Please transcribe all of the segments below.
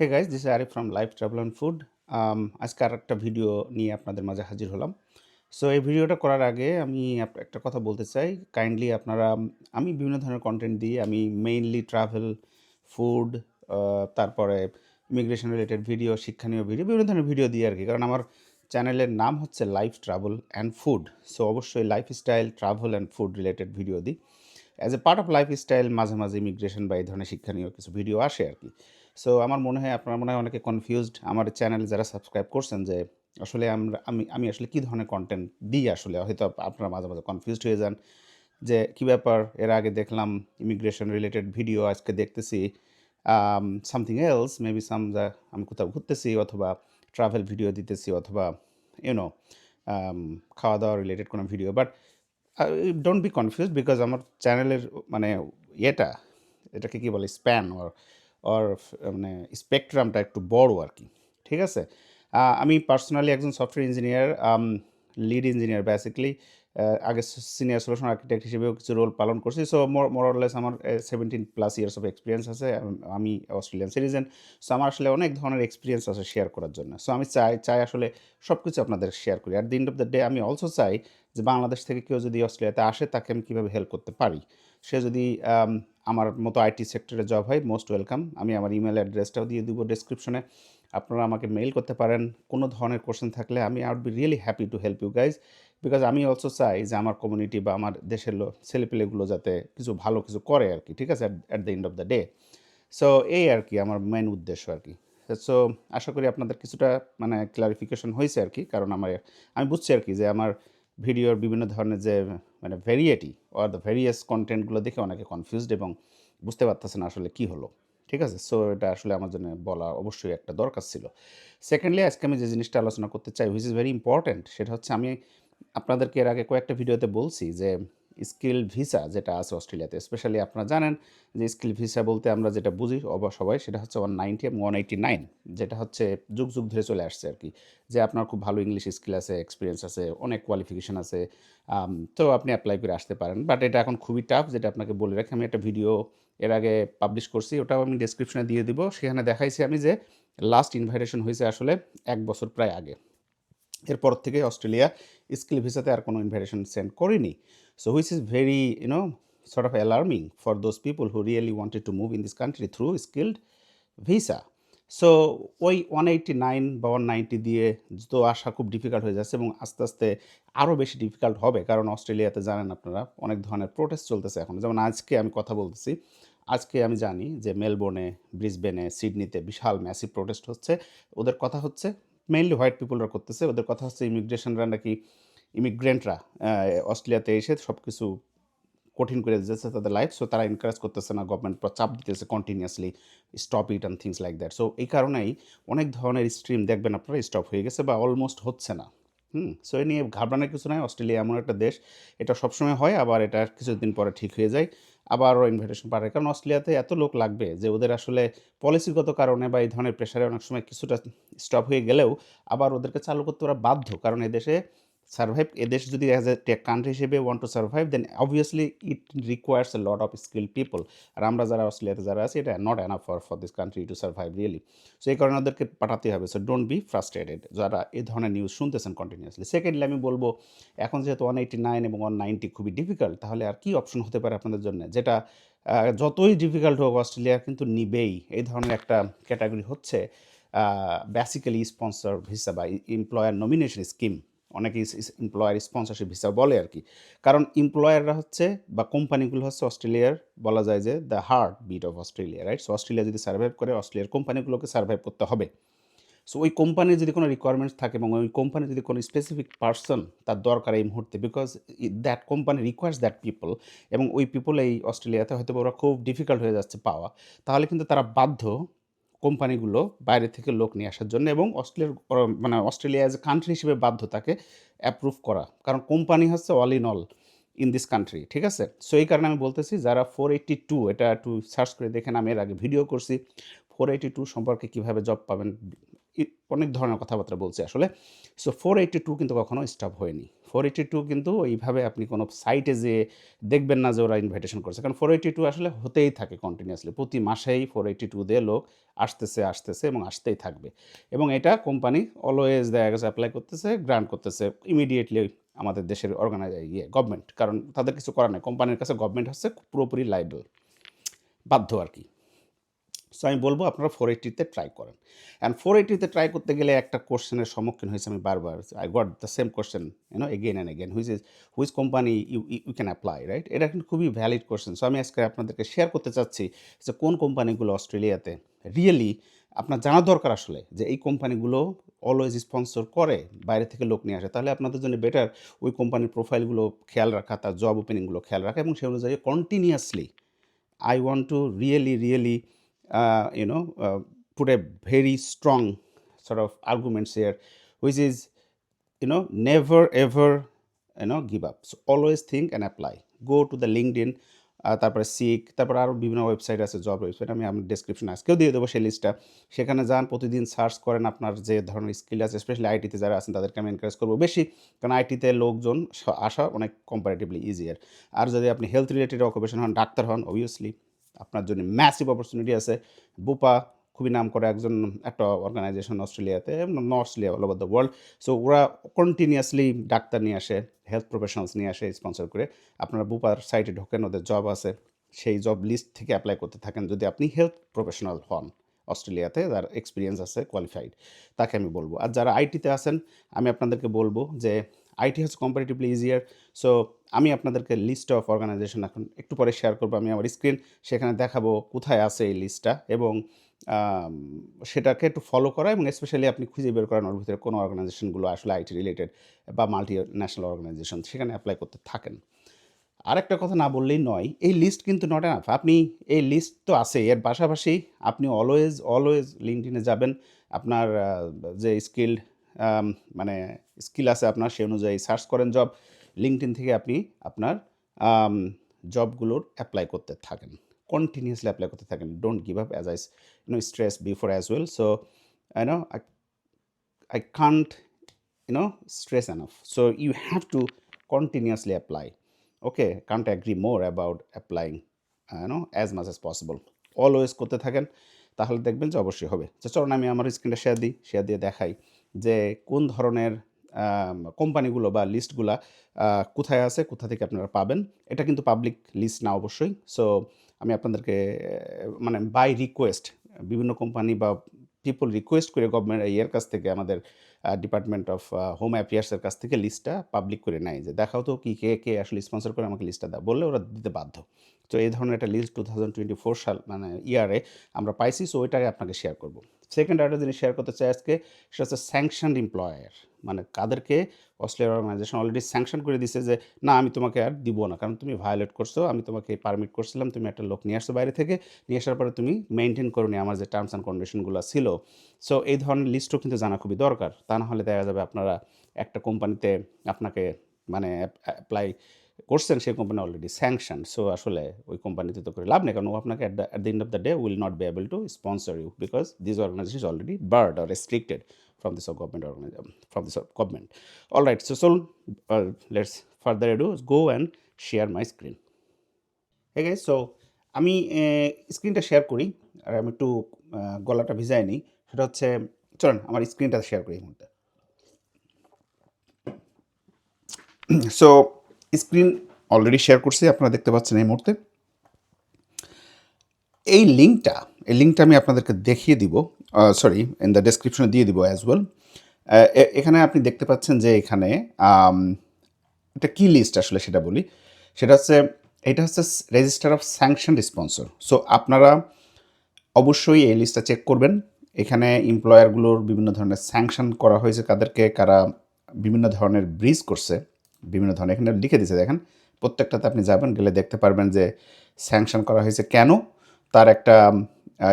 Hey guys this Arif from life travel and food আজকে একটা video নিয়ে আপনাদের মাঝে হাজির হলাম। সো এই ভিডিওটা করার আগে আমি একটা কথা বলতে চাই। কাইন্ডলি আপনারা আমি বিভিন্ন ধরনের কন্টেন্ট দিই। আমি মেইনলি ট্রাভেল ফুড তারপরে ইমিগ্রেশন রিলেটেড ভিডিও শিক্ষণীয় ভিডিও বিভিন্ন ধরনের ভিডিও দিই আর কি কারণ আমার চ্যানেলের নাম হচ্ছে life travel and food so অবশ্যই lifestyle travel and food related video দিই। As a part of lifestyle মাঝে মাঝে ইমিগ্রেশন বা এই ধরনের শিক্ষণীয় কিছু ভিডিও আসে আর কি সো আমার মনে হয়, আপনার মনে হয় অনেকে কনফিউজড আমার চ্যানেল যারা সাবস্ক্রাইব করছেন যে, আসলে আমরা, আমি আমি আসলে কী ধরনের কন্টেন্ট দিই আসলে? হয়তো আপ- আপনারা মাঝে মাঝে কনফিউজড হয়ে যান যে, কী ব্যাপার? এর আগে দেখলাম ইমিগ্রেশন রিলেটেড ভিডিও আজকে দেখতেছি সামথিং এলস মেবি সাম যা, আমি কোথাও ঘুরতেছি অথবা ট্রাভেল ভিডিও দিতেছি অথবা ইউনো খাওয়া দাওয়া রিলেটেড কোনো video but don't be confuse because আমার চ্যানেলের মানে ইয়েটা, এটাকে কী বলে স্প্যান ওর ওর মানে স্পেকট্রামটা একটু বড় আর কি, ঠিক আছে? আমি পার্সোনালি একজন software engineer lead engineer basically আগে সিনিয়র সলিউশন আর্কিটেক্ট হিসেবেও কিছু রোল পালন করছি so more more or less আমার seventeen plus years of experience আছে, আমি অস্ট্রেলিয়ান সিটিজেন সো আমার আসলে অনেক ধরনের এক্সপিরিয়েন্স আছে শেয়ার করার জন্য সো আমি চাই চাই আসলে সব কিছু আপনাদের শেয়ার করি। At the end of the day আমি অলসো চাই যে বাংলাদেশ থেকে কেউ যদি অস্ট্রেলিয়াতে আসে, তাকে আমি কীভাবে হেল্প করতে পারি। সে যদি আমার মতো আইটি সেক্টরে জব হয় মোস্ট ওয়েলকাম আমি আমার ইমেল অ্যাড্রেসটাও দিয়ে দিব ডেসক্রিপশনে আপনারা আমাকে মেইল করতে পারেন, কোনো ধরনের কোশ্চেন থাকলে আমি I'd be really happy to help you guys because আমি অলসো চাই যে আমার কমিউনিটি বা আমার দেশের ছেলেপেলেগুলো যাতে কিছু ভালো কিছু করে আর কি ঠিক আছে? At the end of the day so এই আর কি আমার মেন উদ্দেশ্য আর কি সো আশা করি আপনাদের কিছুটা মানে ক্লারিফিকেশন হয়েছে আর কি কারণ আমার, আমি বুঝছি আর কি যে আমার ভিডিওর বিভিন্ন ধরনের যে মানে ভেরিয়েটি অর দ্য ভেরিয়াস কন্টেন্টগুলো দেখে অনেকে কনফিউজড এবং বুঝতে পারতেছে না আসলে কি হলো, ঠিক আছে? সো এটা আসলে আমার জন্য বলা অবশ্যই একটা দরকার ছিল। সেকেন্ডলি আজকে আমি যে জিনিসটা আলোচনা করতে চাই হুইচ ইজ ভেরি ইম্পর্ট্যান্ট সেটা হচ্ছে আমি আপনাদেরকে এর আগে কয়েকটা ভিডিওতে বলছি যে স্কিল ভিসা যেটা আছে অস্ট্রেলিয়াতে, স্পেশালি আপনারা জানেন যে স্কিল ভিসা বলতে আমরা যেটা বুঝি অব সবাই, সেটা হচ্ছে ওয়ান নাইনটি এবং ওয়ান এইটি নাইন, যেটা হচ্ছে যুগ যুগ ধরে চলে আসছে আর কি। যে আপনার খুব ভালো ইংলিশ স্কিল আছে, এক্সপিরিয়েন্স আছে, অনেক কোয়ালিফিকেশান আছে তো আপনি অ্যাপ্লাই করে আসতে পারেন। বাট এটা এখন খুবই টাফ যেটা আপনাকে বলে রাখি। আমি একটা ভিডিও এর আগে পাবলিশ করছি, ওটাও আমি ডেসক্রিপশনে দিয়ে দিব। সেখানে দেখাইছি আমি যে লাস্ট ইনভাইটেশন হয়েছে আসলে এক বছর প্রায় আগে। এরপর থেকে অস্ট্রেলিয়া স্কিল ভিসাতে আর কোনো ইনভাইটেশন সেন্ড করিনি। So which is very you know sort of alarming for those people who really wanted to move in this country through skilled visa so ওই ওয়ান এইটি নাইন বা one ninety দিয়ে তো আসা খুব difficult হয়ে যাচ্ছে এবং আস্তে আস্তে আরও বেশি ডিফিকাল্ট হবে। কারণ অস্ট্রেলিয়াতে জানেন আপনারা, অনেক ধরনের প্রোটেস্ট চলতেছে এখন। যেমন আজকে আমি কথা বলতেছি, আজকে আমি জানি যে মেলবোর্নে ব্রিসবেনে সিডনিতে বিশাল ম্যাসিভ প্রোটেস্ট হচ্ছে। ওদের কথা হচ্ছে মেইনলি হোয়াইট পিপলরা করতেছে। ওদের কথা হচ্ছে ইমিগ্রেশনরা নাকি ইমিগ্রেন্টরা অস্ট্রেলিয়াতে এসে সব কিছু কঠিন করে দিতেছে তাদের লাইফ সো তারা এনকারেজ করতেছে না গভর্নমেন্ট চাপ দিতেছে continuously stop it and things like that so এই কারণেই অনেক ধরনের স্ট্রিম দেখবেন আপনারা স্টপ হয়ে গেছে বা অলমোস্ট হচ্ছে না। হুম সো এ নিয়ে ঘাবড়ানোর কিছু নয় অস্ট্রেলিয়া এমন একটা দেশ, এটা সবসময় হয়, আবার এটা কিছুদিন পরে ঠিক হয়ে যায়। আবার ইনভাইটেশন পাঠায়। কারণ অস্ট্রেলিয়াতে এত লোক লাগবে যে ওদের আসলে পলিসিগত কারণে বা এই ধরনের প্রেশারে অনেক সময় কিছুটা স্টপ হয়ে গেলেও আবার ওদেরকে চালু করতে ওরা বাধ্য। কারণ এদেশে সার্ভাইভ এদেশ যদি অ্যাজ এ টেক কান্ট্রি হিসেবে want to survive then obviously it requires a lot of skill people আর আমরা যারা অস্ট্রেলিয়াতে যারা আছি, এটা not enough for for this country to survive really so এই কারণে ওদেরকে পাঠাতে হবে। সো ডোন্ট বি ফ্রাস্ট্রেটেড যারা এই ধরনের নিউজ শুনতেছেন কন্টিনিউসলি সেকেন্ডলি আমি বলব, এখন যেহেতু ওয়ান এইটি নাইন এবং ওয়ান নাইনটি খুবই ডিফিকাল্ট তাহলে আর কি অপশন হতে পারে আপনাদের জন্য? যেটা যতই ডিফিকাল্ট হোক, অস্ট্রেলিয়া কিন্তু নিবেই। এই ধরনের একটা ক্যাটাগরি হচ্ছে বেসিক্যালি স্পন্সর ভিসা বা এমপ্লয়ার নমিনেশন স্কিম অনেকে এমপ্লয়ার স্পন্সরশিপ ভিসা বলে আর কি। কারণ এমপ্লয়াররা হচ্ছে বা কোম্পানিগুলো হচ্ছে অস্ট্রেলিয়ার, বলা যায় যে the heartbeat of Australia right so Australia যদি সার্ভাইভ করে, অস্ট্রেলিয়ার কোম্পানিগুলোকে সার্ভাইভ করতে হবে। সো ওই কোম্পানির যদি কোনো রিকোয়ারমেন্টস থাকে এবং ওই কোম্পানির যদি কোনো স্পেসিফিক পার্সন তার দরকার এই মুহূর্তে because that company requires that people এবং ওই পিপল এই অস্ট্রেলিয়াতে হয়তো ওরা খুব ডিফিকাল্ট হয়ে যাচ্ছে পাওয়া, তাহলে কিন্তু তারা বাধ্য কোম্পানিগুলো বাইরে থেকে লোক নিয়ে আসার জন্য এবং অস্ট্রেলিয়ার মানে অস্ট্রেলিয়া অ্যাজ এ কান্ট্রি হিসেবে বাধ্য তাকে অ্যাপ্রুভ করা। কারণ কোম্পানি হচ্ছে all in all in this country ঠিক আছে? সো এই কারণে আমি বলতেছি যারা ফোর এইটটি টু এটা একটু সার্চ করে দেখেন আমি এর আগে ভিডিও করছি। ফোর এইটি টু সম্পর্কে কীভাবে জব পাবেন অনেক ধরনের কথাবার্তা বলছি আসলে। সো ফোর এইটটি টু কিন্তু কখনো স্টপ হয়নি। ফোর এইটটি টু কিন্তু এইভাবে আপনি কোনো সাইটে যে দেখবেন না যে ওরা ইনভাইটেশন করছে। কারণ ফোর এইটটি টু আসলে হতেই থাকে কন্টিনিউয়াসলি প্রতি মাসেই ফোর এইটটি টু দিয়ে লোক আসতেছে আসতেছে এবং আসতেই থাকবে। এবং এটা কোম্পানি অলওয়েজ দেখা গেছে অ্যাপ্লাই করতেছে গ্রান্ট করতেছে ইমিডিয়েটলি আমাদের দেশের অর্গানাইজ ইয়ে গভর্নমেন্ট কারণ তাদের কিছু করার নেই। কোম্পানির কাছে গভর্নমেন্ট হচ্ছে পুরোপুরি লাইবল বাধ্য আর কি। সো আমি বলব আপনারা ফোর এইটিতে ট্রাই করেন। অ্যান্ড ফোর এইটিতে ট্রাই করতে গেলে একটা কোশ্চেনের সম্মুখীন হয়েছে আমি বারবার। I got the same question you know again and again which is which company you you can apply right এটা কিন্তু খুবই ভ্যালিড কোশ্চেন সো আমি আজকে আপনাদেরকে শেয়ার করতে চাচ্ছি যে কোন কোম্পানিগুলো অস্ট্রেলিয়াতে রিয়েলি আপনার জানা দরকার আসলে যে এই কোম্পানিগুলো অলওয়েজ স্পন্সর করে বাইরে থেকে লোক নিয়ে আসে। তাহলে আপনাদের জন্য বেটার ওই কোম্পানির প্রোফাইলগুলো খেয়াল রাখা তার জব ওপেনিংগুলো খেয়াল রাখা এবং সেই অনুযায়ী continuously I want to really uh, you know, uh, put a very strong sort of arguments here, which is, you know, never ever, you know, give up. So always think and apply. Go to the LinkedIn, ah, তারপরে sick তারপরে আরও বিভিন্ন website আছে job website আমি আমার description আজকেও দিয়ে দেবো সেই লিস্টটা সেখানে যান প্রতিদিন সার্চ করেন আপনার যে ধরনের স্কিল আছে স্পেশালি আইটিতে যারা আছেন তাদেরকে আমি এনকারেজ করব বেশি কারণ আইটিতে লোকজন আসা অনেক কম্পারেটিভলি ইজিয়ার আর যদি আপনি হেলথ রিলেটেড অকুপেশন হন ডাক্তার হন অবভিয়াসলি আপনার জন্য ম্যাসিভ অপরচুনিটি আছে। বুপা খুবই নাম করে একজন একটা অর্গানাইজেশন অস্ট্রেলিয়াতে, Australia all over the world so ওরা কন্টিনিউয়াসলি ডাক্তার নিয়ে আসে হেলথ প্রফেশনালস নিয়ে আসে স্পন্সর করে। আপনারা বুপার সাইটে ঢোকেন, ওদের জব আছে। সেই জব লিস্ট থেকে অ্যাপ্লাই করতে থাকেন। যদি আপনি হেলথ প্রফেশনাল হন অস্ট্রেলিয়াতে যার এক্সপিরিয়েন্স আছে কোয়ালিফাইড তাকে আমি বলব। আর যারা আইটিতে আছেন, আমি আপনাদেরকে বলব যে আইটি হচ্ছে কম্পারেটিভলি ইজিয়ার সো আমি আপনাদেরকে লিস্ট অফ অর্গানাইজেশন এখন একটু পরে শেয়ার করব। আমি আমার স্ক্রিন সেখানে দেখাবো কোথায় আছে এই লিস্টটা এবং সেটাকে একটু ফলো করা এবং স্পেশালি আপনি খুঁজে বের করেন ওর ভিতরে কোন অর্গানাইজেশনগুলো আসলে আইটি রিলেটেড বা মাল্টি ন্যাশনাল অর্গানাইজেশন সেখানে অ্যাপ্লাই করতে থাকেন। আরেকটা কথা না বললেই নয়, এই লিস্ট কিন্তু নট এনাফ আপনি এই লিস্ট তো আছে এর পাশাপাশি আপনি অলওয়েজ অলওয়েজ লিঙ্কডিনে যাবেন। আপনার যে স্কিল মানে স্কিল আছে আপনার সেই অনুযায়ী সার্চ করেন জব লিঙ্কডিন থেকে আপনি আপনার জবগুলোর অ্যাপ্লাই করতে থাকেন কন্টিনিউসলি অ্যাপ্লাই করতে থাকেন don't give up as I know stress before as well so I know you know, stress enough. So you have to continuously apply. Okay, can't agree more about applying, uh, you as much as possible. Always করতে থাকেন তাহলে দেখবেন যে অবশ্যই হবে। তো চলুন আমি আমার স্ক্রিনটা শেয়ার দিই শেয়ার দিয়ে দেখাই যে কোন ধরনের কোম্পানিগুলো বা লিস্টগুলা কোথায় আছে, কোথা থেকে আপনারা পাবেন। এটা কিন্তু পাবলিক লিস্ট না অবশ্যই। সো আমি আপনাদেরকে মানে বাই রিকোয়েস্ট বিভিন্ন কোম্পানি বা পিপল রিকোয়েস্ট করে গভর্নমেন্ট ইয়ের কাছ থেকে আমাদের ডিপার্টমেন্ট অফ হোম অ্যাফেয়ার্সের কাছ থেকে লিস্টটা পাবলিক করে নেয় যে, দেখাও তো কি, কে কে আসলে স্পন্সর করে আমাকে লিস্টটা দাও। বললে ওরা দিতে বাধ্য। তো এই ধরনের একটা list two thousand twenty four সাল মানে ইয়ারে আমরা পাইছি সো ওইটাকে আপনাকে শেয়ার করব। সেকেন্ড আরেকটা জিনিস শেয়ার করতে চাই আজকে, সেটা হচ্ছে স্যাংশন এমপ্লয়ার মানে কাদেরকে অস্ট্রেলিয়ার অর্গানাইজেশন অলরেডি স্যাংশন করে দিছে যে, না, আমি তোমাকে আর দিব না, কারণ তুমি ভায়োলেট করছ, আমি তোমাকে পারমিট করছিলাম, তুমি একটা লোক নিয়ে আসছো বাইরে থেকে, নিয়ে আসার পরে তুমি মেনটেন করো নি, আমার যে টার্মস অ্যান্ড কন্ডিশনগুলো ছিল। সো এই ধরনের লিস্টও কিন্তু জানা খুবই দরকার, তা না হলে দেখা যাবে আপনারা একটা কোম্পানিতে আপনাকে মানে অ্যাপ্লাই করছেন সেই কোম্পানি অলরেডি স্যাংশন সো আসলে ওই কোম্পানিতে তো করে লাভ নেই কারণ ও আপনাকে at the end of the day will not be able to sponsor you because this organization is already barred or restricted from this government organization from this government. All right so so uh, let's further go and share my screen. Hey guys so আমি স্ক্রিনটা share করি আর আমি একটু গলাটা ভিজাই নিই সেটা হচ্ছে চলেন আমার স্ক্রিনটা শেয়ার করি এই মুহূর্তে। সো স্ক্রিন অলরেডি শেয়ার করছি, আপনারা দেখতে পাচ্ছেন এই মুহূর্তে। এই লিঙ্কটা এই লিঙ্কটা আমি আপনাদেরকে দেখিয়ে দিব সরি ইন দ্য ডেসক্রিপশনে দিয়ে দিব অ্যাজ ওয়েল এখানে আপনি দেখতে পাচ্ছেন যে এখানে এটা কি লিস্ট আসলে সেটা বলি। সেটা হচ্ছে, এটা হচ্ছে register of sanction sponsor so আপনারা অবশ্যই এই লিস্টটা চেক করবেন। এখানে এমপ্লয়ারগুলোর বিভিন্ন ধরনের স্যাংশন করা হয়েছে কাদেরকে, কারা বিভিন্ন ধরনের ব্রিজ করছে। বিভিন্ন ধরনের। এখানে লিখে দিয়েছে দেখেন, প্রত্যেকটাতে আপনি যাবেন, গেলে দেখতে পারবেন যে স্যাংশন করা হয়েছে কেন, তার একটা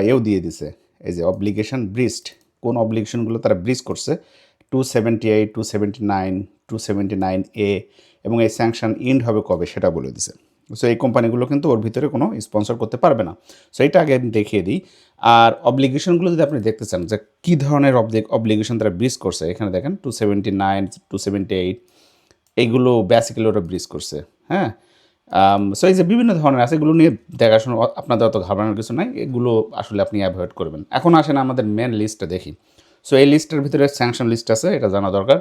এও দিয়ে দিছে। এই যে অব্লিগেশন ব্রিজড কোন অব্লিগেশনগুলো তারা ব্রিজ করছে two seventy eight two seventy nine two seventy nine A এবং এই স্যাংশন ইন্ড হবে কবে সেটা বলে দিছে। সো এই কোম্পানিগুলো কিন্তু ওর ভিতরে কোনো স্পন্সর করতে পারবে না। সো এটা আগে আমি দেখিয়ে দিই। আর অব্লিগেশনগুলো যদি আপনি দেখতে চান, যে কী ধরনের অব্লিগেশন তারা ব্রিজ করছে, এখানে দেখেন two seventy nine two seventy eight এইগুলো বেসিক্যালি ওরা ব্রিজ করছে হ্যাঁ? সো এই যে বিভিন্ন ধরনের আছে, এগুলো নিয়ে দেখাশোনা, আপনাদের অত ঘাবড়ানোর কিছু নাই, এগুলো আসলে আপনি অ্যাভয়েড করবেন। এখন আসেন আমাদের মেন লিস্টটা দেখি। সো এই লিস্টের ভিতরে স্যাংশন লিস্ট আছে, এটা জানা দরকার।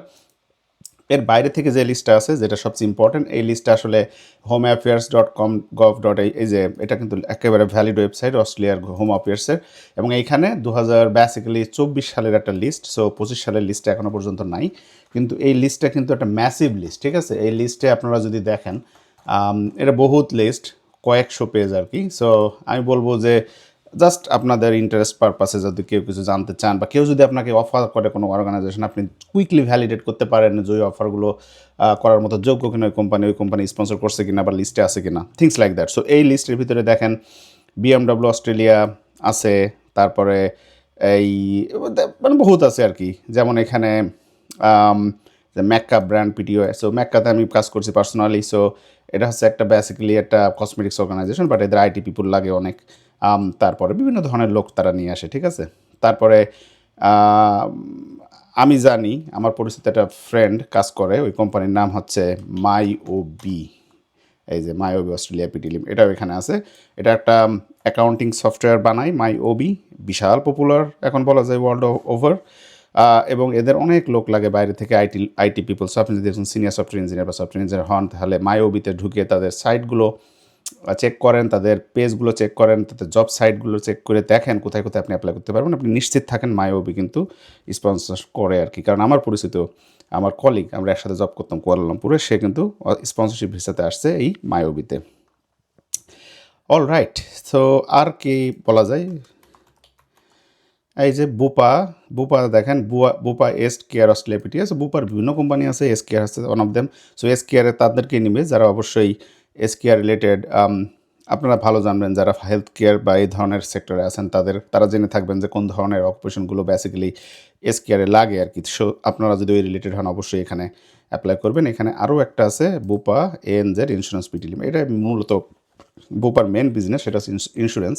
এর বাইরে থেকে যে লিস্টটা আছে, যেটা সবচেয়ে ইম্পর্টেন্ট এই লিস্টটা আসলে home affairs dot com gov dot এই যে এটা কিন্তু একেবারে ভ্যালিড ওয়েবসাইট অস্ট্রেলিয়ার হোম অ্যাফেয়ার্সের এবং এইখানে দু হাজার বেসিক্যালি চব্বিশ সালের একটা লিস্ট সো পঁচিশ সালের লিস্টটা এখনও পর্যন্ত নাই। কিন্তু এই লিস্টটা কিন্তু একটা ম্যাসিভ লিস্ট ঠিক আছে? এই লিস্টে আপনারা যদি দেখেন এটা বহুত লিস্ট কয়েকশো পেজ আর কি। সো আমি বলব যে জাস্ট আপনাদের ইন্টারেস্ট পারপাসে যদি কেউ কিছু জানতে চান বা কেউ যদি আপনাকে অফার করে কোনো অর্গানাইজেশন আপনি কুইকলি ভ্যালিডেট করতে পারেন যে ওই অফারগুলো করার মতো যোগ্য কিনা ওই কোম্পানি ওই কোম্পানি স্পন্সর করছে কিনা বা লিস্টে আছে কিনা থিংস লাইক দ্যাট সো এই লিস্টের ভিতরে দেখেন বিএমডব্লিউ অস্ট্রেলিয়া আছে, তারপরে এই মানে বহুত আছে আর কি। যেমন এখানে ম্যাক্কা ব্র্যান্ড পিটিও সো ম্যাক্কাতে আমি কাজ করছি পার্সোনালি সো এটা হচ্ছে একটা বেসিক্যালি একটা কসমেটিক্স অর্গানাইজেশন বাট এদের আইটি পিপুল লাগে অনেক। তারপরে বিভিন্ন ধরনের লোক তারা নিয়ে আসে, ঠিক আছে? তারপরে, আমি জানি, আমার পরিচিত একটা ফ্রেন্ড কাজ করে, ওই কোম্পানির নাম হচ্ছে মাই ও বি এই যে MYOB Australia PT lim এটাও এখানে আছে। এটা একটা অ্যাকাউন্টিং সফটওয়্যার বানায় মাই ওবি বিশাল পপুলার এখন বলা যায় ওয়ার্ল্ড ওভার এবং এদের অনেক লোক লাগে বাইরে থেকে আইটি আইটি পিপল সো আপনি যদি একজন সিনিয়র সফটওয়্যার ইঞ্জিনিয়ার বা সফটওয়্যার ইঞ্জিনিয়ার হন, তাহলে মাই ওবিতে ঢুকে তাদের সাইটগুলো চেক করেন, তাদের পেজগুলো চেক করেন, তাদের জব সাইটগুলো চেক করে দেখেন কোথায় কোথায় আপনি অ্যাপ্লাই করতে পারবেন। আপনি নিশ্চিত থাকেন মাইওবি কিন্তু স্পন্সর করে আর কি। কারণ আমার পরিচিত আমার কলিগ আমরা একসাথে জব করতাম, কুয়ালালামপুরে, সে কিন্তু স্পন্সরশিপ ভিসাতে আসছে এই মাইওবিতে অল রাইট সো আর কি বলা যায়? এই যে বুপা বুপা দেখেন, বুয়া, Bupa aged care Australia PT আছে বুপার বিভিন্ন কোম্পানি আছে এস কেয়ার আছে one of them so aged কেয়ারে তাদেরকে নিবে, যারা অবশ্যই এস কেয়ার রিলেটেড আপনারা ভালো জানবেন যারা হেলথ কেয়ার বা এই ধরনের সেক্টরে আছেন, তাদের, তারা জেনে থাকবেন যে কোন ধরনের অকুপেশনগুলো বেসিক্যালি এস কেয়ারে লাগে আর কি। সো আপনারা যদি ওই রিলেটেড হন, অবশ্যই এখানে অ্যাপ্লাই করবেন। এখানে আরও একটা আছে, Bupa ANZ insurance PT limited এটা মূলত বুপার মেন বিজনেস সেটা ইন্স্যুরেন্স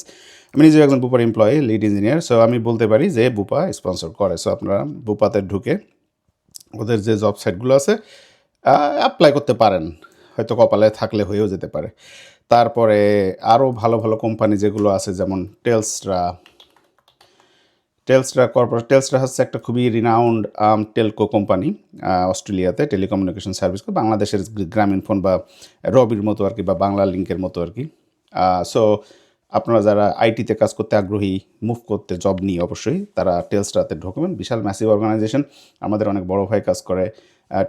আমি নিজেও একজন বুপার এমপ্লয়ি লিড ইঞ্জিনিয়ার সো আমি বলতে পারি যে বুপা স্পন্সর করে। সো আপনারা বুপাতে ঢুকে ওদের যে জব সাইটগুলো আছে অ্যাপ্লাই করতে পারেন। হয়তো কপালে থাকলে হয়েও যেতে পারে। তারপরে আরও ভালো ভালো কোম্পানি যেগুলো আছে, যেমন টেলসট্রা টেলসট্রা কর্পোরেট টেলসট্রা হচ্ছে একটা খুবই রিনাউন্ড টেলকো কোম্পানি অস্ট্রেলিয়াতে টেলিকমিউনিকেশন সার্ভিস বাংলাদেশের গ্রামীণ ফোন বা রবির মতো আর কি, বা বাংলা লিঙ্কের মতো আর কি। সো আপনারা যারা আইটিতে কাজ করতে আগ্রহী মুভ করতে জব নিয়ে অবশ্যই তারা টেলসট্রাতে ঢোকবেন। বিশাল ম্যাসিভ অর্গানাইজেশন আমাদের অনেক বড় ভাই কাজ করে।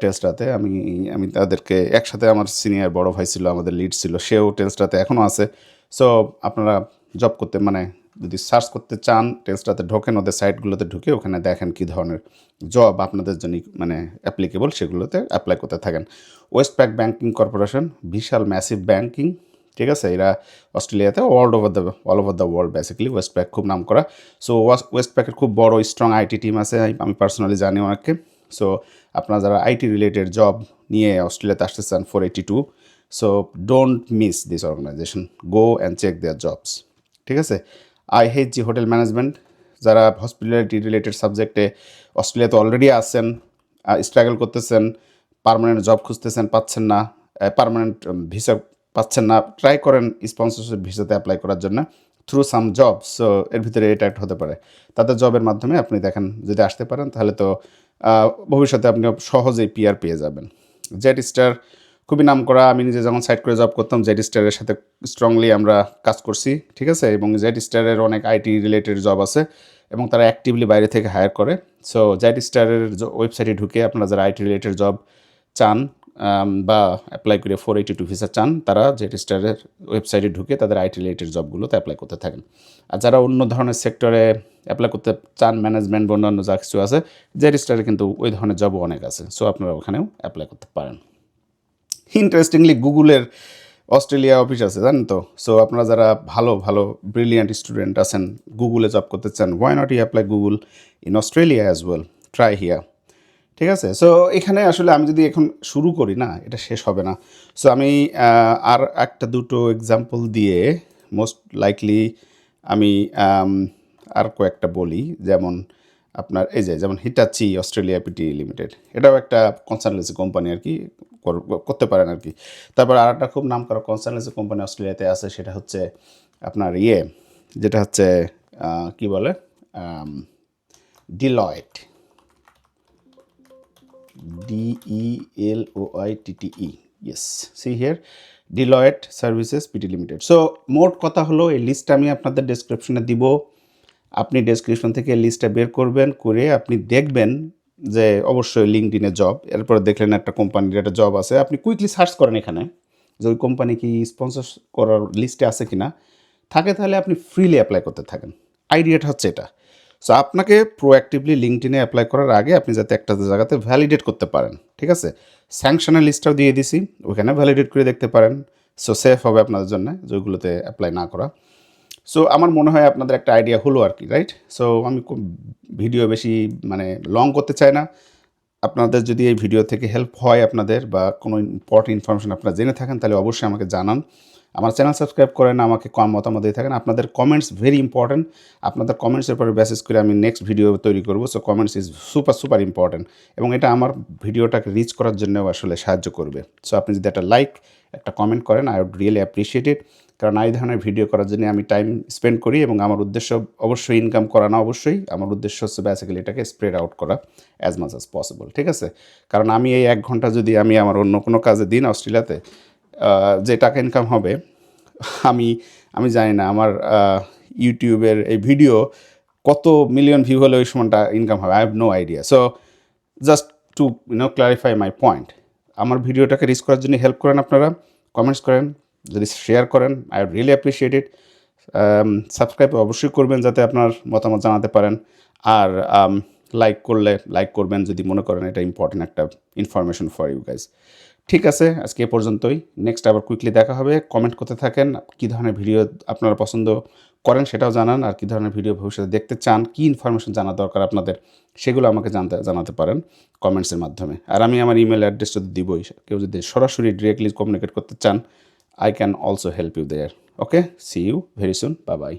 টেলসট্রাতে আমি আমি তাদেরকে একসাথে আমার সিনিয়র বড় ভাই ছিল, আমাদের লিড ছিল, সেও টেলসট্রাতে এখনও আছে। সো আপনারা জব করতে মানে যদি সার্চ করতে চান টেলসটাতে ঢোকেন, ওদের সাইটগুলোতে ঢুকে ওখানে দেখেন কী ধরনের জব আপনাদের জন্য মানে অ্যাপ্লিকেবল সেগুলোতে অ্যাপ্লাই করতে থাকেন। ওয়েস্ট প্যাক ব্যাঙ্কিং কর্পোরেশন বিশাল ম্যাসিভ ব্যাঙ্কিং ঠিক আছে? এরা অস্ট্রেলিয়াতে world over the all over the world basically Westpac খুব নাম করা সো ওয়েস্ট প্যাকের খুব বড় স্ট্রং আইটি টিম আছে, আমি পার্সোনালি জানি অনেককে সো আপনারা যারা আইটি রিলেটেড জব নিয়ে অস্ট্রেলিয়াতে আসতে চান four eighty two so don't miss this organization go and check their jobs ঠিক আছে? I H G hotel management যারা হসপিটালিটি রিলেটেড সাবজেক্টে অস্ট্রেলিয়াতে অলরেডি আছেন স্ট্রাগল করতেছেন পারমানেন্ট জব খুঁজতেছেন, পাচ্ছেন না পারমানেন্ট ভিসা পাচ্ছেন না ট্রাই করেন স্পন্সরশিপ ভিসাতে অ্যাপ্লাই করার জন্য থ্রু সাম জব সো এর ভিতরে এটা একটা হতে পারে। তাদের জবের মাধ্যমে আপনি দেখেন, যদি আসতে পারেন, তাহলে তো ভবিষ্যতে আপনি সহজেই পিআর পেয়ে যাবেন। জেড স্টার খুবই নাম করা, আমি নিজে যখন সাইড করে জব করতাম জেড স্টারের সাথে স্ট্রংলি আমরা কাজ করছি, ঠিক আছে? এবং জেড স্টারের অনেক আইটি রিলেটেড জব আছে এবং তারা অ্যাক্টিভলি বাইরে থেকে হায়ার করে। সো জেড স্টারের ওয়েবসাইটে ঢুকে আপনারা যারা আইটি রিলেটেড জব চান বা অ্যাপ্লাই করে ফোর এইটি টু ভিসা চান, তারা জেড স্টারের ওয়েবসাইটে ঢুকে তাদের আইটি রিলেটেড জবগুলোতে অ্যাপ্লাই করতে থাকেন। আর যারা অন্য ধরনের সেক্টরে অ্যাপ্লাই করতে চান ম্যানেজমেন্ট বা অন্যান্য যা কিছু আছে জেড স্টারে কিন্তু ওই ধরনের জবও অনেক আছে। সো আপনারা ওখানেও অ্যাপ্লাই করতে পারেন। ইন্টারেস্টিংলি গুগলের অস্ট্রেলিয়া অফিস আছে, জানেন তো? সো আপনারা যারা ভালো ভালো ব্রিলিয়ান্ট স্টুডেন্ট আছেন গুগলে জব করতে চান why not you apply Google in Australia as well try here ঠিক আছে? সো এখানে আসলে আমি যদি এখন শুরু করি, না, এটা শেষ হবে না। সো আমি আর একটা দুটো এক্সাম্পল দিয়ে মোস্ট লাইকলি আমি আর কয়েকটা বলি। যেমন আপনার, এই যে, যেমন হিটাচি অস্ট্রেলিয়া পিটি লিমিটেড এটাও একটা কনসালটেন্সি কোম্পানি আর কি, কর- করতে পারেন আর কি। তারপর আর একটা খুব নাম করা কনসালটেন্সি কোম্পানি অস্ট্রেলিয়াতে আছে, সেটা হচ্ছে আপনার ইয়ে যেটা হচ্ছে কি বলে? Deloitte D E L O I T T E yes see here Deloitte services PT limited so মোট কথা হলো, এই লিস্টটা আমি আপনাদের ডেসক্রিপশনে দিব। আপনি ডেসক্রিপশন থেকে লিস্টটা বের করবেন, করে আপনি দেখবেন যে অবশ্যই লিঙ্কডিনে জব এরপরে দেখলেন একটা কোম্পানির একটা জব আছে। আপনি কুইকলি সার্চ করেন এখানে যে ওই কোম্পানি কি স্পন্সর করার লিস্টে আছে কিনা। থাকে তাহলে আপনি ফ্রিলি অ্যাপ্লাই করতে থাকেন। আইডিয়াটা হচ্ছে এটা। সো আপনাকে প্রোঅ্যাক্টিভলি লিঙ্কডিনে অ্যাপ্লাই করার আগে আপনি যাতে একটা জায়গাতে ভ্যালিডেট করতে পারেন, ঠিক আছে? স্যাংশনের লিস্টটাও দিয়ে দিছি, ওখানে ভ্যালিডেট করে দেখতে পারেন। সো সেফ হবে আপনাদের জন্য যেগুলোতে অ্যাপ্লাই না করা। সো আমার মনে হয় আপনাদের একটা আইডিয়া হলো আর কি রাইট সো আমি ভিডিও বেশি মানে লং করতে চাই না। আপনাদের যদি এই ভিডিও থেকে হেল্প হয় আপনাদের বা কোনো ইম্পর্টেন্ট ইনফরমেশন আপনারা জেনে থাকেন, তাহলে অবশ্যই আমাকে জানান। আমার চ্যানেল সাবস্ক্রাইব করেন, আমাকে কম মতামত দিয়ে থাকেন। আপনাদের কমেন্টস ভেরি ইম্পর্ট্যান্ট আপনাদের কমেন্টসের উপরে বেসিস করে আমি নেক্সট ভিডিও তৈরি করব। So comments is super super important এবং এটা আমার ভিডিওটাকে রিচ করার জন্যও আসলে সাহায্য করবে। সো আপনি যদি একটা লাইক একটা কমেন্ট করেন I would really appreciate it কারণ এই ধরনের ভিডিও করার জন্য আমি টাইম স্পেন্ড করি এবং আমার উদ্দেশ্য অবশ্যই ইনকাম করা না অবশ্যই, আমার উদ্দেশ্য হচ্ছে বেসিক্যালি এটাকে স্প্রেড আউট করা অ্যাজ মাচ অ্যাজ পসিবল ঠিক আছে? কারণ আমি এই এক ঘণ্টা যদি আমি আমার অন্য কোনো কাজে দিন অস্ট্রেলিয়াতে যে টাকা ইনকাম হবে, আমি আমি জানি না আমার ইউটিউবের এই ভিডিও কত মিলিয়ন ভিউ হলে ওই সময়টা ইনকাম হবে I have no idea so just to you know clarify my point আমার ভিডিওটাকে রিচ করার জন্য হেল্প করেন আপনারা কমেন্টস করেন, যদি শেয়ার করেন I really appreciate it subscribe অবশ্যই করবেন যাতে আপনার মতামত জানাতে পারেন, আর লাইক করলে লাইক করবেন যদি মনে করেন, এটা ইম্পর্টেন্ট একটা ইনফরমেশন ফর ইউ গাইজ ঠিক আছে, আজকে এ পর্যন্তই। নেক্সট আবার কুইকলি দেখা হবে। কমেন্ট করতে থাকেন, কী ধরনের ভিডিও আপনারা পছন্দ করেন সেটাও জানান, আর কী ধরনের ভিডিও ভবিষ্যতে দেখতে চান, কী ইনফরমেশন জানা দরকার আপনাদের, সেগুলো আমাকে জানতে, জানাতে পারেন কমেন্টসের মাধ্যমে। আর আমি আমার ইমেল অ্যাড্রেসটা তো দিবই, কেউ যদি সরাসরি ডিরেক্টলি কমিউনিকেট করতে চান I can also help you there okay see you very soon bye bye